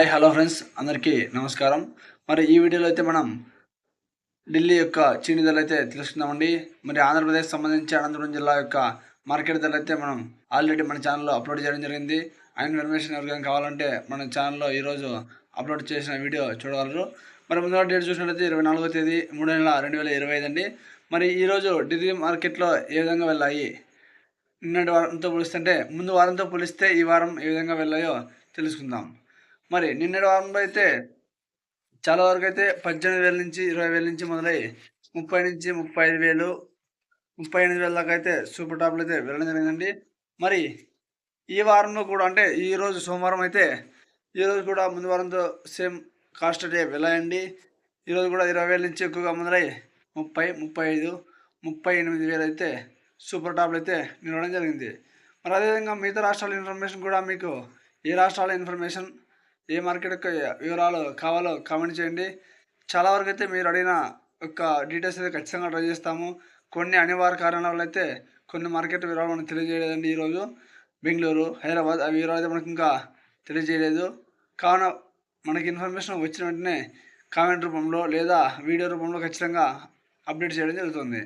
Hi hello friends అందరికీ నమస్కారం. మరి ఈ వీడియోలో అయితే మనం ఢిల్లీ యొక్క చీని ధరలు అయితే తెలుసుకుందామండి. మరి ఆంధ్రప్రదేశ్ సంబంధించి అనంతపురం జిల్లా యొక్క మార్కెట్ ధరలు అయితే మనం ఆల్రెడీ మన ఛానల్లో అప్లోడ్ చేయడం జరిగింది. ఆ ఇన్ఫర్మేషన్ ఎవరికైనా కావాలంటే మన ఛానల్లో ఈరోజు అప్లోడ్ చేసిన వీడియో చూడగలరు. మరి ముందుగా డేట్ చూసినట్లయితే ఇరవై నాలుగో తేదీ మూడు నెల రెండు వేల ఇరవై ఐదు అండి. మరి ఈరోజు ఢిల్లీ మార్కెట్లో ఏ విధంగా వెళ్ళాయి? నిన్నటి వారంతో పోలిస్తుంటే ముందు వారంతో పోలిస్తే ఈ వారం ఏ విధంగా వెళ్ళాయో తెలుసుకుందాం. మరి నిన్నటి వారంలో అయితే చాలా వరకు అయితే పద్దెనిమిది వేల నుంచి ఇరవై వేల నుంచి మొదలై ముప్పై నుంచి ముప్పై ఐదు వేలు ముప్పై ఎనిమిది వేల దాకా అయితే సూపర్ టాప్లు అయితే వెళ్ళడం జరిగిందండి. మరి ఈ వారంలో కూడా అంటే ఈరోజు సోమవారం అయితే ఈరోజు కూడా ముందు వారంతో సేమ్ కాస్ట్ అయితే వెళ్ళాయండి. ఈరోజు కూడా ఇరవై వేల నుంచి ఎక్కువగా మొదలై ముప్పై ముప్పై ఐదు ముప్పై ఎనిమిది వేలు అయితే సూపర్ టాప్లు అయితే నిలవడం జరిగింది. మరి అదేవిధంగా మిగతా రాష్ట్రాల ఇన్ఫర్మేషన్ కూడా మీకు ఏ రాష్ట్రాల ఇన్ఫర్మేషన్ ఏ మార్కెట్ యొక్క వివరాలు కావాలో కామెంట్ చేయండి. చాలా వరకు అయితే మీరు అడిగిన యొక్క డీటెయిల్స్ అయితే ఖచ్చితంగా ట్రై చేస్తాము. కొన్ని అనివార్య కారణాల వల్ల అయితే కొన్ని మార్కెట్ వివరాలు మనకు తెలియజేయలేదండి ఈరోజు బెంగళూరు హైదరాబాద్ ఆ వివరాలు అయితే మనకు ఇంకా తెలియజేయలేదు. కావున మనకి ఇన్ఫర్మేషన్ వచ్చిన వెంటనే కామెంట్ రూపంలో లేదా వీడియో రూపంలో ఖచ్చితంగా అప్డేట్ చేయడం జరుగుతుంది.